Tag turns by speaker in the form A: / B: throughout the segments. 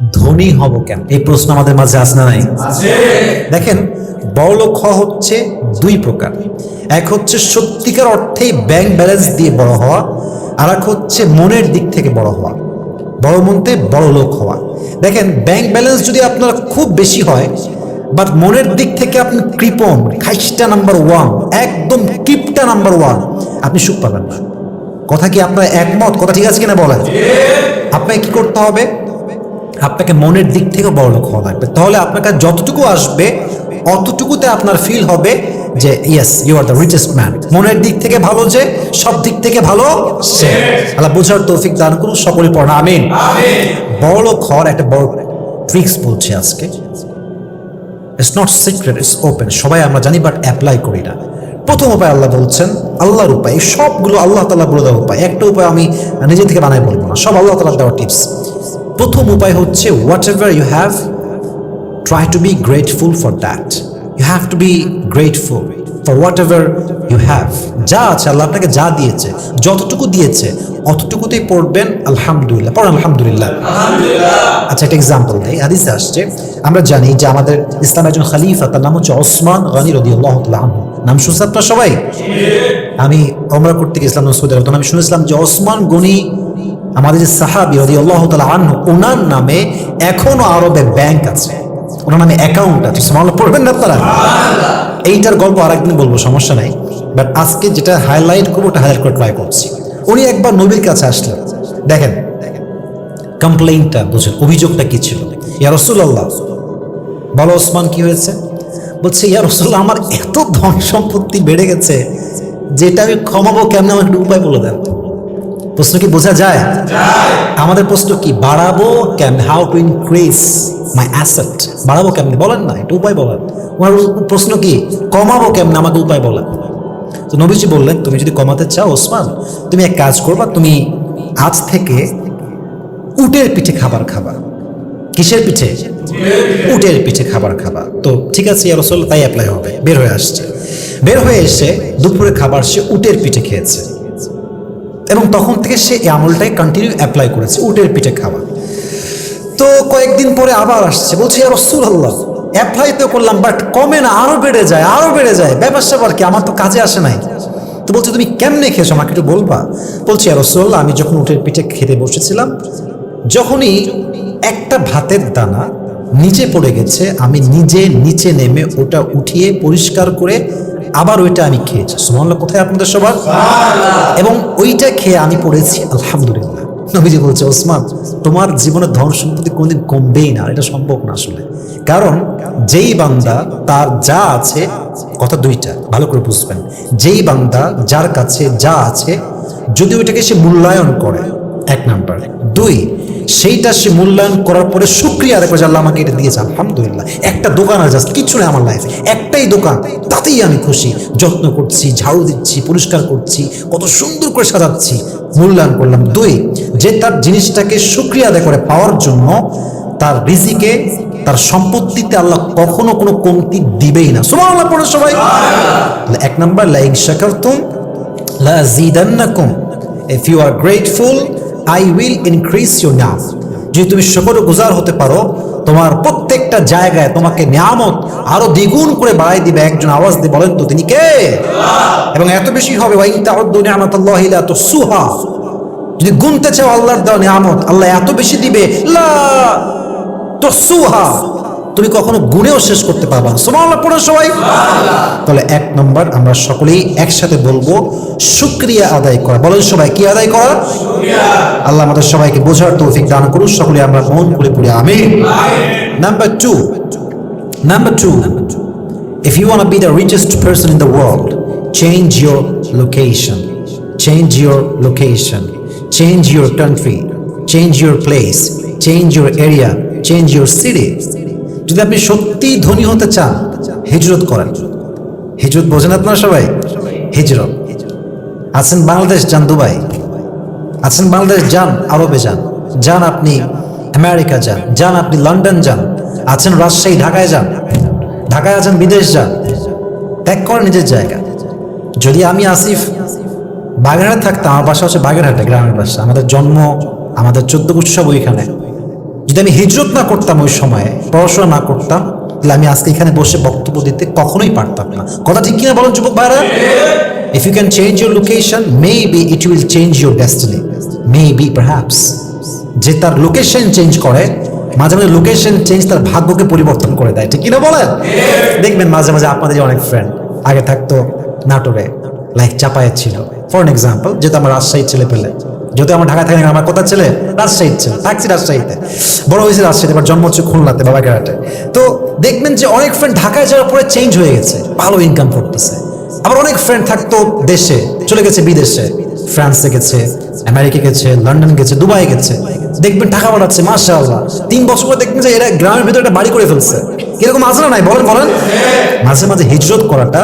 A: ধনী হব কেন? এই প্রশ্ন আমাদের মাঝে আসে নাই? দেখেন বড়লোক হওয়া হচ্ছে দুই প্রকার। এক হচ্ছে সত্যিকার অর্থেই ব্যাংক ব্যালেন্স দিয়ে বড় হওয়া আর এক হচ্ছে মনের দিক থেকে বড় হওয়া। বড় মনতে বড় লোক হওয়া। দেখেন ব্যাংক ব্যালেন্স যদি আপনার খুব বেশি হয় বাট মনের দিক থেকে আপনি কৃপন খাইস্টা নাম্বার ওয়ান একদম কিপটা নাম্বার ওয়ান আপনি সুখ পাবেন না। কথা কি আপনার একমত? কথা ঠিক আছে কিনা বলেন? আপনাকে কি করতে হবে? আপনাকে মনের দিক থেকে বড় লোক হওয়া লাগবে। তাহলে আপনার কাছে যতটুকু আসবে অতটুকুতে আপনার ফিল হবে যে yes you are the richest man মনের দিক থেকে ভালো যে সব দিক থেকে ভালো সে। আল্লাহ বোঝার তৌফিক দান করুন সকলে পড়া আমিন। বড় লোক হওয়ার একটা বড় ট্রিক্স বলছি আজকে। It's not secret it's open সবাই আমরা জানি বাট অ্যাপ্লাই করি না। প্রথম উপায় আল্লাহ বলছেন আল্লাহর উপায়। সবগুলো আল্লাহ তালা বলে দেওয়া উপায়। একটা উপায় আমি নিজে থেকে বানাই বলব না। সব আল্লাহ তালা দেওয়া টিপস প্রথম উপায় হচ্ছে whatever you have try to be grateful for that you have to be grateful for whatever you have যা আছে আল্লাহ আপনাকে যা দিয়েছে যতটুকু দিয়েছে অতটুকুতেই পড়বেন আলহামদুলিল্লাহ। পড়েন আলহামদুলিল্লাহ। আচ্ছা একটা এক্সাম্পল দেয় হাদিসে আসছে আমরা জানি যে আমাদের ইসলাম একজন খালিফা তার নাম হচ্ছে ওসমান গানি রদি আল্লাহ নাম শুনছে আপনার সবাই? আমি ওমরা করতে গেছিলাম সৌদি আরব। তখন আমি শুনেছিলাম যে ওসমান গনি আমাদের যে সাহাবি রদি আল্লাহ তালা আনহু ওনার নামে এখনও আরবে ব্যাংক আছে। ওনার নামে অ্যাকাউন্ট আছে। সমাল পড়বেন না আপনারা? এইটার গল্প আরেকদিন বলব সমস্যা নাই। বাট আজকে যেটা হাইলাইট করব ওটা হাইলাইট করে ট্রাই করছি। উনি একবার নবীর কাছে আসলেন। দেখেন কমপ্লেইনটা বুঝেন অভিযোগটা কি ছিল? ইয়া রসুল্লাহ বলো ওসমান কি হয়েছে? বলছে ইয়া রসুল্লাহ আমার এত ধন সম্পত্তি বেড়ে গেছে যেটা আমি ক্ষমাবো কেমন? আমার একটু উপায় বলে দেন। প্রশ্ন কি বোঝা যায়? আমাদের প্রশ্ন কি, বাড়াবো কেমন how to increase my asset বাড়াবো কেমন? বলেন না, একটু উপায় বলেন। ওনার প্রশ্ন কি, কমাবো কেমন? আমাকে উপায় বলেন। তো নবীজি বললেন, তুমি যদি কমাতে চাও ওসমান, তুমি এক কাজ করবা, তুমি আজ থেকে উটের পিঠে খাবার খাবা। কিসের পিঠে? উটের পিঠে খাবার খাবা। তো ঠিক আছে, ইয়া রসল তাই অ্যাপ্লাই হবে। বের হয়ে আসছে। বের হয়ে এসে দুপুরে খাবার সে উটের পিঠে খেয়েছে। এবং তখন থেকে সে এই আমলটাই কন্টিনিউ অ্যাপ্লাই করেছে, উটের পিঠে খাওয়া। তো কয়েকদিন পরে আবার আসছে, বলছি রসুল আল্লাহ অ্যাপ্লাই তো করলাম বাট কমে না আরও বেড়ে যায়, আরও বেড়ে যায়, ব্যাপার স্যাপার কি, আমার তো কাজে আসে নাই। তো বলছে, তুমি কেমনে খেয়েছো, আমাকে একটু বলবা? বলছি, ইয়া রসুল আমি যখন উটের পিঠে খেতে বসেছিলাম, যখনই একটা ভাতের দানা নিচে পড়ে গেছে, আমি নিজে নিচে নেমে ওটা উঠিয়ে পরিষ্কার করে আবার ওইটা আমি খেয়েছি। সুমাল্লা কোথায় আপনাদের সবার? এবং ওইটা খেয়ে আমি পড়েছি আলহামদুলিল্লাহ। নবীজি বলছে ওসমান তোমার জীবনে ধন সম্পত্তি কোনোদিন কমবেই না এটা সম্ভব না আসলে। কারণ যেই বান্দা তার যা আছে কথা দুইটা ভালো করে বুঝবেন। যেই বান্দা যার কাছে যা আছে যদি ওইটাকে সে মূল্যায়ন করে এক নাম্বার। দুই সেইটা সে মূল্যায়ন করার পরে সুক্রিয়া আদায় করে আল্লাহ আমাকে এটা দিয়েছে, আলহামদুলিল্লাহ। একটা দোকান জাস্ট কিছু নেই আমার লাইফে একটাই দোকান, তাতেই আমি খুশি। যত্ন করছি, ঝাড়ু দিচ্ছি, পরিষ্কার করছি, কত সুন্দর করে সাজাচ্ছি, মূল্যায়ন করলাম। দুই, যে তার জিনিসটাকে সুক্রিয়া আদায় করে পাওয়ার জন্য তার রিজিকে, তার সম্পত্তিতে আল্লাহ কখনো কোনো কমতি দিবেই না। সুমান আল্লাহ পড়ে সবাই এক নাম্বার লাইক শাকারতুম, লা জিদান্নাকুম if you are grateful I will increase your নাম যদি তুমি সকল গুজার হতে পারো, তোমার প্রত্যেকটা জায়গায় তোমাকে নিয়ামত আরও দ্বিগুণ করে বাড়াই দিবে। একজন আওয়াজ দিয়ে বলেন তো, তিনি কে? এবং এত বেশি হবে তুসুহা। যদি গুনতে চাও আল্লাহর দেওয়া নিয়ামত, আল্লাহ এত বেশি দিবে, লা তুসুহা। তুমি কখনো গুণেও শেষ করতে পারবা সোমাল্লাহ পড়ো সবাই। তাহলে এক নম্বর আমরা সকলেই একসাথে বলব সুক্রিয়া আদায় করা। বলেন সবাই কি আদায় করা? আল্লাহ আমাদের সবাইকে বোঝার তৌফিক দান করুন সকলে আমরা মন করে পড়ে আমি number two number two if you want be the richest person in the world change your location change your location change your country change your place change your area change your city যদি আপনি সত্যি ধনী হতে চান, হিজরত করেন। হিজরত বোঝেন আপনারা সবাই? হিজরত। আছেন বাংলাদেশ, যান দুবাই। আছেন বাংলাদেশ, যান আরবে যান। যান আপনি আমেরিকা যান। যান আপনি লন্ডন যান। আছেন রাজশাহী, ঢাকায় যান। ঢাকায় আছেন বিদেশ যান। ত্যাগ করেন নিজের জায়গা। যদি আমি আসিফ বাগেরহাট থাকতাম, আমার বাসা হচ্ছে বাগেরহাটে, গ্রামের বাসা। আমাদের জন্ম, আমাদের চোদ্দ উৎসব ওইখানে। যদি আমি হিজরত না করতাম ওই সময়ে, পড়াশোনা না করতাম, তাহলে আমি আজকে এখানে বসে বক্তব্য দিতে কখনোই পারতাম না। কথা ঠিক কিনা বলেন, যুবক ভাইরা? If you can change your location maybe it will change your destiny maybe perhaps যে তার লোকেশন চেঞ্জ করে, মাঝে মাঝে লোকেশন চেঞ্জ তার ভাগ্যকে পরিবর্তন করে দেয়। ঠিক কিনা বলেন? দেখবেন মাঝে মাঝে আপনাদের অনেক ফ্রেন্ড আগে থাকতো নাটোরে লাইক চাপায়ের ছিল। ফর এক্সাম্পল যেহেতু আমার রাজশাহী ছেলে পেলে যেহেতু আমার ঢাকা থেকে আমার কোথা ছেলে? রাজশাহীর ছেলে। থাকছি রাজশাহীতে। বড় হয়েছে রাজশাহীতে, এবার জন্ম হচ্ছে খুলনাতে, বাবা ঘাটে তো দেখবেন যে অনেক ফ্রেন্ড ঢাকায় যাওয়ার পরে চেঞ্জ হয়ে গেছে। ভালো ইনকাম করতেছে। আবার অনেক ফ্রেন্ড থাকতো দেশে, চলে গেছে বিদেশে। ফ্রান্সে গেছে আমেরিকা গেছে লন্ডন গেছে দুবাই গেছে। দেখবেন টাকা বাড়াচ্ছে মাসা আল্লাহ তিন বছর পরে দেখবেন যে এরা গ্রামের ভিতরে একটা বাড়ি করে ফেলছে। এরকম আছে না নাই, বলেন বলেন? মাঝে মাঝে হিজরত করাটা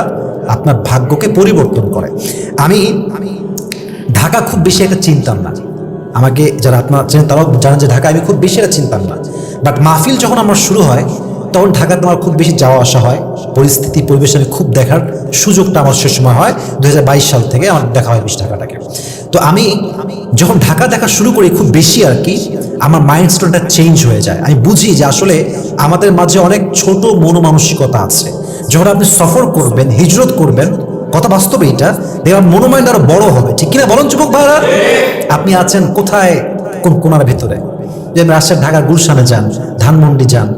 A: আপনার ভাগ্যকে পরিবর্তন করে। আমি ঢাকা খুব বেশি একটা চিনতাম না। আমাকে যারা আপনার চেনেন, তারাও জানেন যে ঢাকা আমি খুব বেশি একটা চিনতাম না। বাট মাহফিল যখন আমার শুরু হয়, তখন ঢাকাতে আমার খুব বেশি যাওয়া আসা হয়। পরিস্থিতি, পরিবেশ আমি খুব দেখার সুযোগটা আমার সে সময় হয়। দু হাজার বাইশ সাল থেকে আমার দেখা হয় বেশি ঢাকাটাকে। তো আমি যখন ঢাকা দেখা শুরু করি খুব বেশি আর কি, আমার মাইন্ড স্টোনটা চেঞ্জ হয়ে যায়। আমি বুঝি যে আসলে আমাদের মাঝে অনেক ছোট মনোমানসিকতা আছে। যখন আপনি সফর করবেন, হিজরত করবেন কথা বাস্তবে এটা দেখবেন মনোমাইন্ড আরও বড় হবে। ঠিক কিনা বলুন যুবক ভাইরা? আপনি আছেন কোথায়? কোন কোনার ভিতরে? যে রাজশাহীর ঢাকার গুলশানে যান, ধানমন্ডি যান,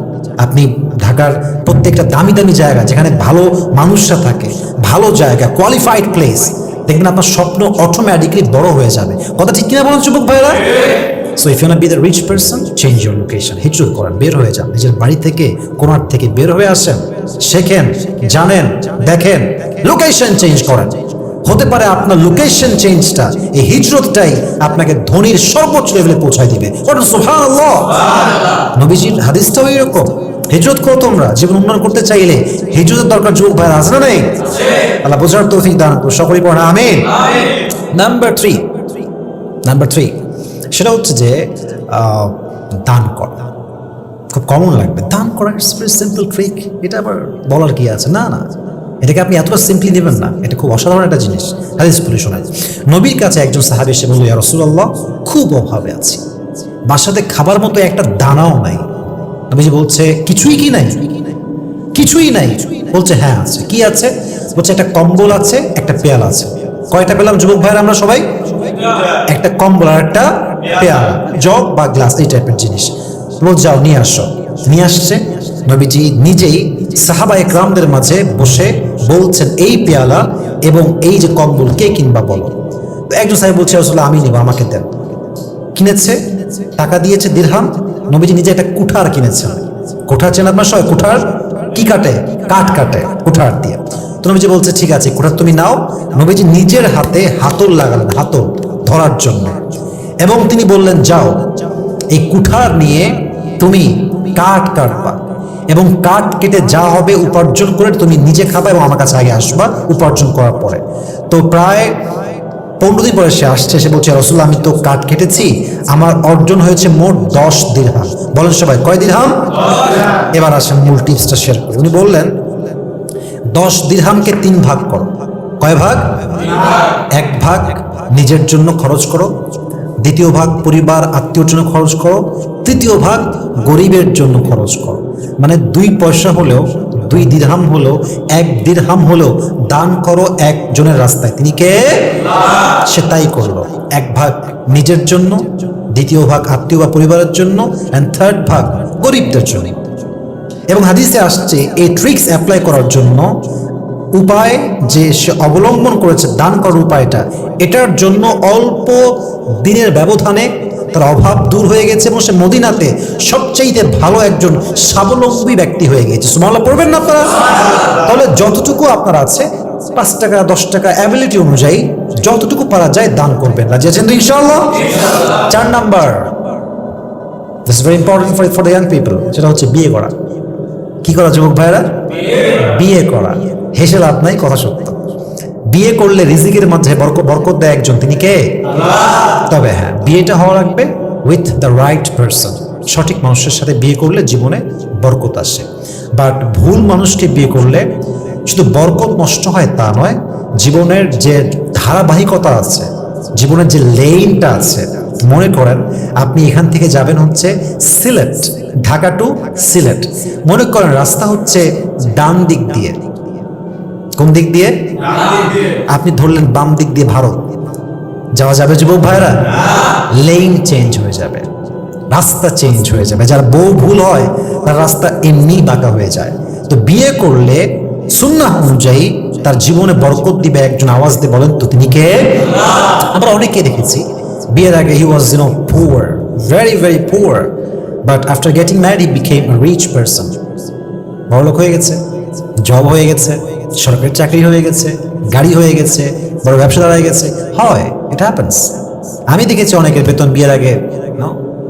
A: আপনি ঢাকার প্রত্যেকটা দামি দামি জায়গা যেখানে ভালো মানুষরা থাকে, ভালো জায়গা কোয়ালিফাইড প্লেস দেখবেন আপনার স্বপ্ন অটোমেটিকলি বড় হয়ে যাবে। কথা ঠিক কিনা বলুন যুবক ভাইরা? So if you be the rich person change your location হিজরত করেন, বের হয়ে যান। নিজের বাড়ি থেকে, কোনার থেকে বের হয়ে আসেন। শেখেন জানেন দেখেন লোকেশন চেঞ্জ করেন। হতে পারে আপনার লোকেশন চেঞ্জটা এই হিজরতটাই আপনাকে ধনির সর্বোচ্চ লেভেলে পৌঁছায় দিবে। নবীজির হাদিসটাও এরকম হিজরত করো তোমরা জীবন উন্নয়ন করতে চাইলে হিজরতের দরকার যুবক ভাই আছে না নেই? আল্লাহ বোঝার তৌফিক দান সকলেই পড়া আমিন। নাম্বার থ্রি নাম্বার থ্রি সেটা হচ্ছে যে আহ, দান করা। খুব কমন লাগবে। দান করা ইটস ভেরি সিম্পল ট্রিক এটা আবার বলার কি আছে? না না। এটাকে আপনি এতটা সিম্পলি নেবেন না। এটা খুব অসাধারণ একটা জিনিস। হাদিস বলে শোনায়, নবীর কাছে একজন সাহাবি এসে বলল, ইয়া রাসূলুল্লাহ, খুব অভাবে আছি। বাসাতে খাবার মতো একটা দানাও নাই। নবীজি বলছে, কিছুই কি নাই? কিছুই নাই। বলছে হ্যাঁ আছে। কি আছে? বলছে, একটা কম্বল আছে, একটা পেয়াল আছে। কয়টা পেলাম, যুবক ভাইরা আমরা সবাই? একটা কম্বল আর একটা পেয়ালা। জগ বা গ্লাস, এই টাইপের জিনিস। বল যাও নিয়ে আসো। নিয়ে আসছে। নবীজি নিজেই সাহাবা একরামদের মাঝে বসে বলছেন, এই পেয়ালা এবং এই যে কম্বল, কে কিনবা বলো? একজন সাহেব বলছে আসলে আমি নিব, আমাকে দেন। কিনেছে, টাকা দিয়েছে, দিরহাম। নবীজি নিজে একটা কুঠার কিনেছেন। কুঠার চেন আপনার সবাই? কুঠার কি কাটে? কাঠ কাটে, কুঠার দিয়ে। তো নবীজি বলছে, ঠিক আছে, কুঠার তুমি নাও। নবীজি নিজের হাতে হাতল লাগালেন, হাতল ধরার জন্য। এবং তিনি বললেন, যাও। এই কুঠার নিয়ে তুমি কাঠ কাটবা এবং কাঠ কেটে যা হবে উপার্জন করে তুমি নিজে খাবা এবং আমার কাছে আগে আসবা উপার্জন করার পরে। তো প্রায় পনেরো দিন পরে সে আসছে, সে বলছে রসুল আমি তো কাঠ কেটেছি, আমার অর্জন হয়েছে মোট দশ দিরহাম। বলেন সবাই, কয় দিরহাম? এবার আসেন মূল টিপসটা শেয়ার করি। উনি বললেন, দশ দিরহামকে তিন ভাগ করো। কয় ভাগ? এক ভাগ নিজের জন্য খরচ করো, দ্বিতীয় ভাগ পরিবার, আত্মীয়র জন্য খরচ করো তৃতীয় ভাগ গরিবের জন্য খরচ করো। মানে দুই পয়সা হলেও, দুই দিরহাম হলেও, এক দিরহাম হলেও দান করো একজনের রাস্তায়। তিনি কে? সে তাই করল। এক ভাগ নিজের জন্য, দ্বিতীয় ভাগ আত্মীয় বা পরিবারের জন্য অ্যান্ড থার্ড ভাগ গরিবদের জন্য। এবং হাদিসে আসছে, এই ট্রিক্স অ্যাপ্লাই করার জন্য উপায় যে সে অবলম্বন করেছে, দান করার উপায়টা, এটার জন্য অল্প দিনের ব্যবধানে তার অভাব দূর হয়ে গেছে এবং সে মদিনাতে সবচাইতে ভালো একজন স্বাবলম্বী ব্যক্তি হয়ে গেছে। সুমাল্লাহ পড়বেন না আপনারা? তাহলে যতটুকু আপনার আছে, পাঁচ টাকা, দশ টাকা অ্যাবিলিটি অনুযায়ী যতটুকু পারা যায় দান করবেন। রাজি আছেন তো ইনশাআল্লাহ? চার number. This very important for for the young people সেটা হচ্ছে বিয়ে করা। কি করা যুবক ভাইরা বিয়ে করা। হেসে লাভ নাই, কথা সত্য। বিয়ে করলে রিজিকের মাঝে বরকত দেয় একজন। তিনি কে? তবে হ্যাঁ বিয়েটা হওয়া লাগবে উইথ দ্য রাইট পারসন সঠিক মানুষের সাথে বিয়ে করলে জীবনে বরকত আসে। বাট ভুল মানুষকে বিয়ে করলে শুধু বরকত নষ্ট হয় তা নয়, জীবনের যে ধারাবাহিকতা আছে, জীবনের যে লেইনটা আছে, মনে করেন আপনি এখান থেকে যাবেন হচ্ছে সিলেট, ঢাকা টু সিলেট। মনে করেন রাস্তা হচ্ছে ডান দিক দিয়ে। কোন দিক দিয়ে? আপনি ধরলেন বাম দিক দিয়ে ভারত। যাওয়া যাবে যুবক ভাইরা লেন চেঞ্জ হয়ে যাবে। রাস্তা চেঞ্জ হয়ে যাবে। যার বউ ভুল হয়, তার রাস্তা এমনি বাঁকা হয়ে যায়। তো বিয়ে করলে সুন্নাহ অনুযায়ী তার জীবনে বরকত দিবে একজন আওয়াজ দিয়ে বলেন তো, তিনি কে? আমরা অনেকে দেখেছি। বিয়ের আগে he was no poor very very poor but after getting married became rich person বড়লোক হয়ে গেছে, জব হয়ে গেছে। সরকারি চাকরি হয়ে গেছে, গাড়ি হয়ে গেছে, বড় ব্যবসাদার হয়ে গেছে। হয় ইট হ্যাপেন্স আমি দেখেছি অনেকের বেতন বিয়ের আগে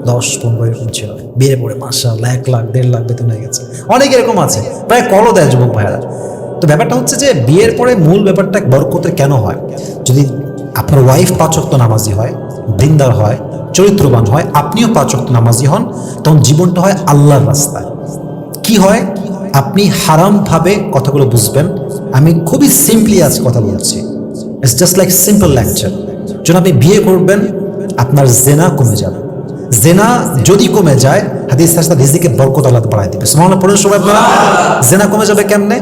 A: দশ, পনেরো এরকম ছিল। বিয়ে পরে মাসাল্লাহ এক লাখ, দেড় লাখ বেতন হয়ে গেছে। অনেক এরকম আছে, প্রায় কলও দেয় যুবক ভাইয়ারা। তো ব্যাপারটা হচ্ছে যে, বিয়ের পরে মূল ব্যাপারটা বরকতের কেন হয়? যদি আপনার ওয়াইফ পাচক্ত নামাজি হয়, বৃন্দার হয়, চরিত্রবান হয়, আপনিও পাচক্ত নামাজি হন, তখন জীবনটা হয় আল্লাহর রাস্তায়। কি হয়? আপনি হারামভাবে কথাগুলো বুঝবেন আমি খুবই সিম্পলি আজ কথা বলছি। It's just like simple lecture যখন আপনি বিয়ে করবেন, আপনার জেনা কমে যাবে। জেনা যদি কমে যায় হাদিস হাসনাদ রিজিকে বরকত আল্লাহ বাড়াই দিবে। সুমানা পড়েন সবাই আপনারা? জেনা কমে যাবে কেমনে?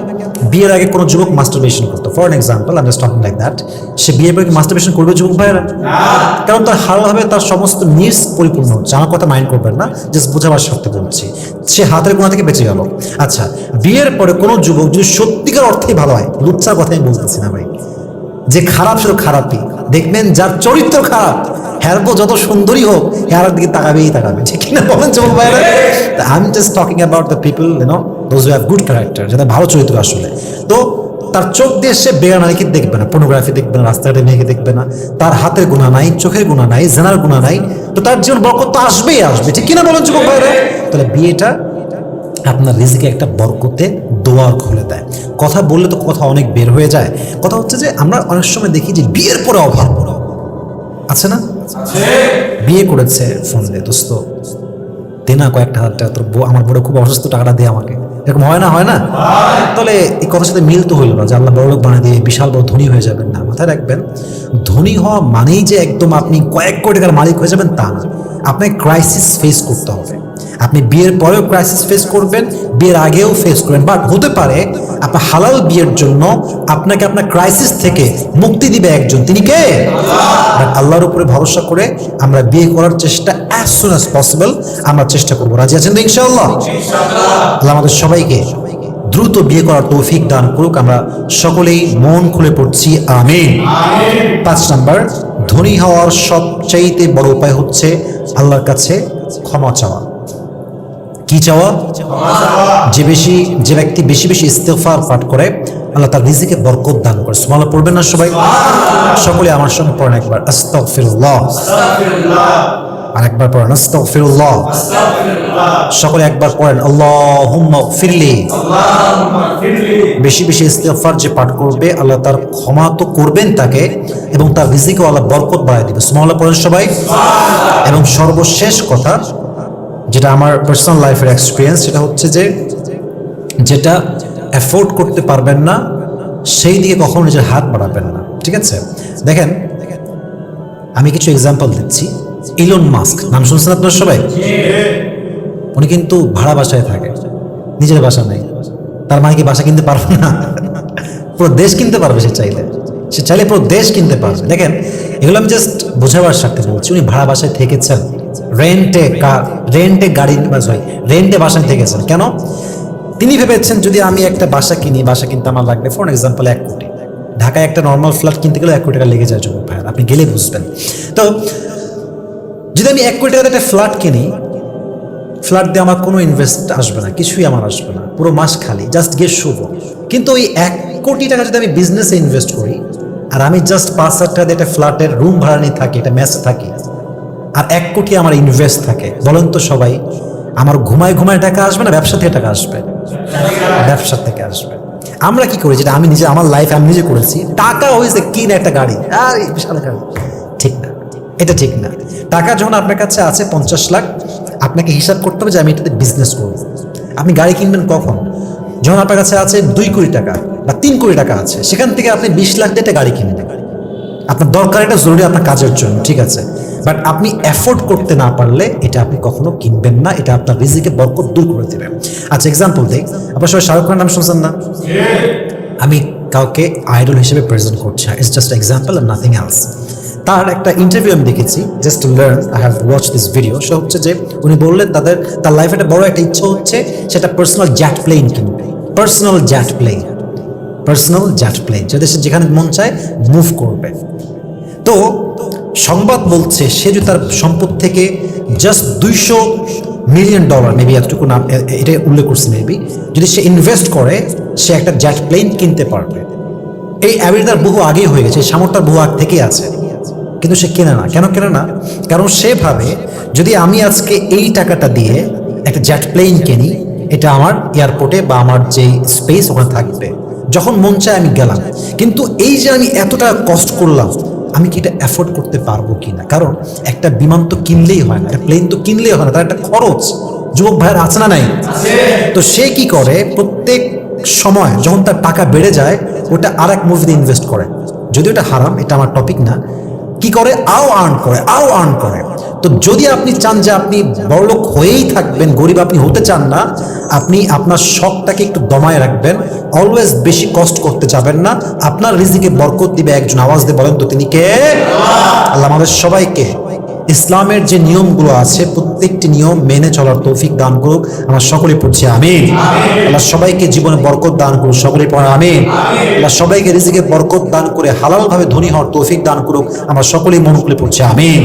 A: বিয়ের আগে কোনো যুবক মাস্টারবেশন করতো। ফর এন এক্সাম্পল আমি টকিং লাইক দ্যাট সে বিয়ের পরে মাস্টারবেশন করবে যুবক ভাইয়েরা? কারণ তার হালভাবে তার সমস্ত নিডস পরিপূর্ণ হচ্ছে। আমার কথা মাইন্ড করবেন না জাস্ট বোঝাবার শক্তি বলছি। সে হাতের গোনা থেকে বেঁচে গেল। আচ্ছা বিয়ের পরে কোনো যুবক যদি সত্যিকার অর্থেই ভালো হয় লুচ্চার কথাই বলতেছি না ভাই। যে খারাপ ছিল খারাপই। দেখবেন যার চরিত্র খারাপ হ্যারবো যত সুন্দরী হোক হ্যার দিকে তাকাবেই তাকাবে। ঠিক কিনা বলেন যুবক ভাইরা? I am just talking about the people you know those have good character যাদের ভালো চরিত্র আসলে। তো তার চোখ দিয়ে সে বেগানাকে দেখবে না পর্নোগ্রাফি দেখবে না, রাস্তাঘাটে মেয়েকে দেখবে না, তার হাতের গুণা নাই, চোখের গুণা নাই, জেনার গুণা নাই, তো তার জীবন বরকত তো আসবেই আসবে। ঠিক কিনা বলেন যুবক ভাইরা? তাহলে বিয়েটা আপনার রিজিকে একটা বরকতে দোয়ার খুলে দেয়। কথা বললে তো কথা অনেক বের হয়ে যায়। কথা হচ্ছে যে আমরা অনেক সময় দেখি যে বিয়ের পরে অভাব। আছে না? বিয়ে করেছে ফোন দিয়ে দোস্ত। দে না কয়েকটা হাজার টাকা তোর আমার বড় খুব অসুস্থ, টাকাটা দে আমাকে। এরকম হয় না হয় না? তাহলে এই কথার সাথে মিল তো হইল না যে আল্লাহ বড়লোক বানিয়ে দিয়ে বিশাল বড় ধনী হয়ে যাবেন না। মাথায় রাখবেন, ধনী হওয়া মানেই যে একদম আপনি কয়েক কোটি টাকার মালিক হয়ে যাবেন তা না। আপনাকে ক্রাইসিস ফেস করতে হবে। আপনি বিয়ের পরেও ক্রাইসিস ফেস করবেন, বিয়ের আগেও ফেস করবেন বাট হতে পারে আপনার হালাল বিয়ের জন্য আপনাকে আপনার ক্রাইসিস থেকে মুক্তি দিবে একজন। তিনি কে? আল্লাহর উপরে ভরসা করে আমরা বিয়ে করার চেষ্টা অ্যাজ সুন অ্যাজ পসিবল আমরা চেষ্টা করব। রাজি আছেন তো ইনশাআল্লাহ? আল্লাহ আমাদের সবাইকে দ্রুত বিয়ে করার তৌফিক দান করুক। আমরা সকলেই মন খুলে পড়ছি। আমিন। পাঁচ নাম্বার ধনী হওয়ার সবচাইতে বড় উপায় হচ্ছে আল্লাহর কাছে ক্ষমা চাওয়া। কি চাওয়া? যে বেশি যে ব্যক্তি বেশি বেশি ইস্তেফার পাঠ করে আল্লাহ তার রিজিকে বরকত দান করে। সুমালা পড়বেন না সবাই? সকলে আমার সঙ্গে পড়েন একবার। আস্তাগফিরুল্লাহ। আর একবার পড়েন আস্তাগফিরুল্লাহ। সকলে একবার পড়েন আল্লাহুম্মা ফিরলি বেশি বেশি ইস্তেগফার যে পাঠ করবে আল্লাহ তার ক্ষমা তো করবেন তাকে এবং তার রিজিকে আল্লাহ বরকত বাড়ায় দিবে। সুমালা পড়েন সবাই? এবং সর্বশেষ কথা যেটা আমার পার্সোনাল লাইফের এক্সপিরিয়েন্স সেটা হচ্ছে যে যেটা অ্যাফোর্ড করতে পারবেন না, সেই দিকে কখনো নিজের হাত বাড়াবেন না। ঠিক আছে? দেখেন, আমি কিছু এক্সাম্পল দিচ্ছি। ইলন মাস্ক নাম শুনছেন আপনার সবাই? উনি কিন্তু ভাড়া বাসায় থাকে, নিজের বাসা নেই। তার মানে কি বাসা কিনতে পারবে না? পুরো দেশ কিনতে পারবে সে চাইলে। সে চাইলে পুরো দেশ কিনতে পারবে। দেখেন, এগুলো আমি জাস্ট বোঝাবার স্বার্থে বলছি, উনি ভাড়া বাসায় থেকেছেন। রেন্টে কার রেন্টে গাড়ি সরি রেন্টে বাসায় থেকেছেন কেন? তিনি ভেবেছেন যদি আমি একটা বাসা কিনি, বাসা কিনতে আমার লাগবে ফর এক্সাম্পল এক কোটি। ঢাকায় একটা নর্মাল ফ্ল্যাট কিনতে গেলে এক কোটি টাকা লেগে যায় যুবক আপনি গেলে বুঝবেন। তো, যদি আমি এক কোটি টাকাতে একটা ফ্ল্যাট কিনি ফ্ল্যাট দিয়ে আমার কোনো ইনভেস্ট আসবে না, কিছুই আমার আসবে না, পুরো মাস খালি জাস্ট গিয়ে শুভ। কিন্তু ওই এক কোটি টাকা যদি আমি বিজনেসে ইনভেস্ট করি, আর আমি জাস্ট পাঁচ হাজার টাকা দিয়ে একটা ফ্ল্যাটের রুম ভাড়া নিয়ে থাকি এটা মেসে থাকি আর এক কোটি আমার ইনভেস্ট থাকে। বলেন তো সবাই, আমার ঘুমায় ঘুমায় টাকা আসবে না, ব্যবসা থেকে টাকা আসবে? ব্যবসা থেকে আসবে। আমরা কি করি, যেটা আমি নিজে, আমার লাইফ আমি নিজে করেছি, টাকা হয়েছে কিন একটা গাড়ি। আর, বিশাল গাড়ি। ঠিক না। এটা ঠিক না। টাকা যখন আপনার কাছে আছে পঞ্চাশ লাখ, আপনাকে হিসাব করতে হবে যে আমি এটাতে বিজনেস করব। আপনি গাড়ি কিনবেন কখন? যখন আপনার কাছে আছে দুই কোটি টাকা বা তিন কোটি টাকা আছে, সেখান থেকে আপনি বিশ লাখ দিয়ে একটা গাড়ি কিনবেন আপনার দরকার এটা জরুরি আপনার কাজের জন্য, ঠিক আছে? বাট আপনি অ্যাফোর্ড করতে না পারলে এটা আপনি কখনো কিনবেন না, এটা আপনার রিজিকে বরকত দূর করে দেবে। আচ্ছা এক্সাম্পল দেখ আপনার সবাই শাহরুখ খানের নাম শুনছেন না? আমি কাউকে আইডল হিসেবে প্রেজেন্ট করছি ইটস জাস্ট এক্সাম্পল আর নাথিং এলস তার একটা ইন্টারভিউ আমি দেখেছি just to learn I have watch this video সে হচ্ছে যে, উনি বললেন তাদের, তার লাইফে একটা বড় একটা ইচ্ছা হচ্ছে, সেটা পার্সোনাল জ্যাট প্লেন কিনবে personal jet plane personal jet plane যাতে সে যেখানে মন চায় মুভ করবে। তো সংবাদ বলছে, সে যদি তার সম্পদ থেকে জাস্ট দুইশো মিলিয়ন ডলার মেবি এতটুকু নাম এটা উল্লেখ করছে মেবি যদি সে ইনভেস্ট করে, সে একটা জ্যাট প্লেন কিনতে পারবে। এই অ্যাবিলিটার বহু আগেই হয়ে গেছে, এই সামর্থ্যটার বহু আগ থেকেই আছে। কিন্তু সে কেনে না। কেন কেনে না? কারণ সে ভাবে, যদি আমি আজকে এই টাকাটা দিয়ে একটা জেট প্লেন কিনি, এটা আমার এয়ারপোর্টে বা আমার যে স্পেস ওখানে থাকবে যখন মন চায় আমি গেলাম। কিন্তু এই যে আমি এতটা কষ্ট করলাম, আমি কি এটা অ্যাফোর্ড করতে পারব কি না? কারণ একটা বিমান তো কিনলেই হয় না, একটা প্লেন তো কিনলেই হয় না, তার একটা খরচ। যুবক ভাইয়ের আছে না নাই? তো সে কি করে? প্রত্যেক সময় যখন তার টাকা বেড়ে যায়, ওটা আর এক মুভিতে ইনভেস্ট করে। যদি ওটা হারাম, এটা আমার টপিক না। কি করে? আও আর্ন করে, আও আর্ন করে। তো যদি আপনি চান যে আপনি বড়লোক হয়েই থাকবেন, গরিব আপনি হতে চান না, আপনি আপনার শখটাকে একটু দমায় রাখবেন অলওয়েজ বেশি কষ্ট করতে যাবেন না। আপনার রিজিকে বরকত দিবে একজন আওয়াজ দিয়ে বলেন তো, তিনি কে? আল্লাহ আমাদের সবাইকে ইসলামের যে নিয়মগুলো আছে, প্রত্যেকটি নিয়ম মেনে চলার তৌফিক দান করুক। আমরা সকলে পড়ছি, আমিন। আল্লাহ সবাইকে জীবনে বরকত দান করুক সকলে পড়া আমিন। আল্লাহ সবাইকে রিজিকে বরকত দান করে হালালভাবে ধনী হওয়ার তৌফিক দান করুক। আমরা সকলেই মন খুলে পড়ছি, আমিন।